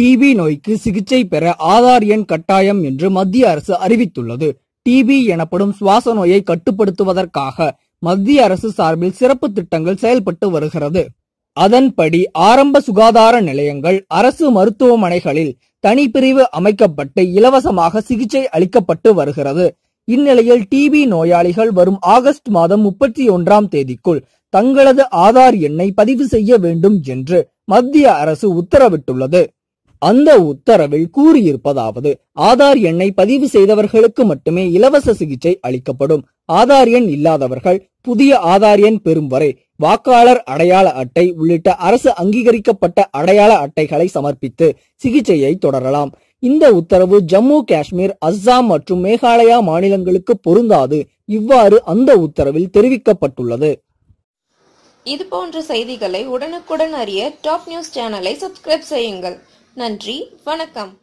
DP நோய்க்கு சிகிச்சை பெற ஆதார் எண் கட்டாயம் என்று மத்திய அரசு அறிவித்துள்ளது. டிபி எனப்படும் சுவாச நோயை கட்டுப்படுத்துவதற்காக மத்திய அரசு சார்பில் சிறப்பு திட்டங்கள் செயல்பட்டு வருகிறது. அதன்படி ஆரம்ப சுகாதார நிலையங்கள் அரசு மருத்துவமனைகளில் தனிப்பிரிவு அமைக்கப்பட்டு இலவசமாக சிகிச்சை அளிக்கப்பட்டு வருகிறது. இந்நிலையில் டிபி நோயாளிகள் வரும் ஆகஸ்ட் மாதம் முப்பத்தி ஒன்றாம் தேதிக்குள் தங்களது ஆதார் எண்ணை பதிவு செய்ய வேண்டும் என்று மத்திய அரசு உத்தரவிட்டுள்ளது. அந்த உத்தரவில் கூறியிருப்பதாவது ஆதார் எண்ணை பதிவு செய்தவர்களுக்கு மட்டுமே இலவச சிகிச்சை அளிக்கப்படும். ஆதார் எண் இல்லாதவர்கள் புதிய ஆதார் எண் பெறும் வரை வாக்காளர் அடையாள அட்டை உள்ளிட்ட அரசு அங்கீகரிக்கப்பட்ட அடையாள அட்டைகளை சமர்ப்பித்து சிகிச்சையை தொடரலாம். இந்த உத்தரவு ஜம்மு காஷ்மீர் அஸ்ஸாம் மற்றும் மேகாலயா மாநிலங்களுக்கு பொருந்தாது. இவ்வாறு அந்த உத்தரவில் தெரிவிக்கப்பட்டுள்ளது. இது போன்ற செய்திகளை உடனுக்குடன் அறிய டாப் நியூஸ் சேனலை சப்ஸ்கிரைப் செய்யுங்கள். நன்றி. வணக்கம்.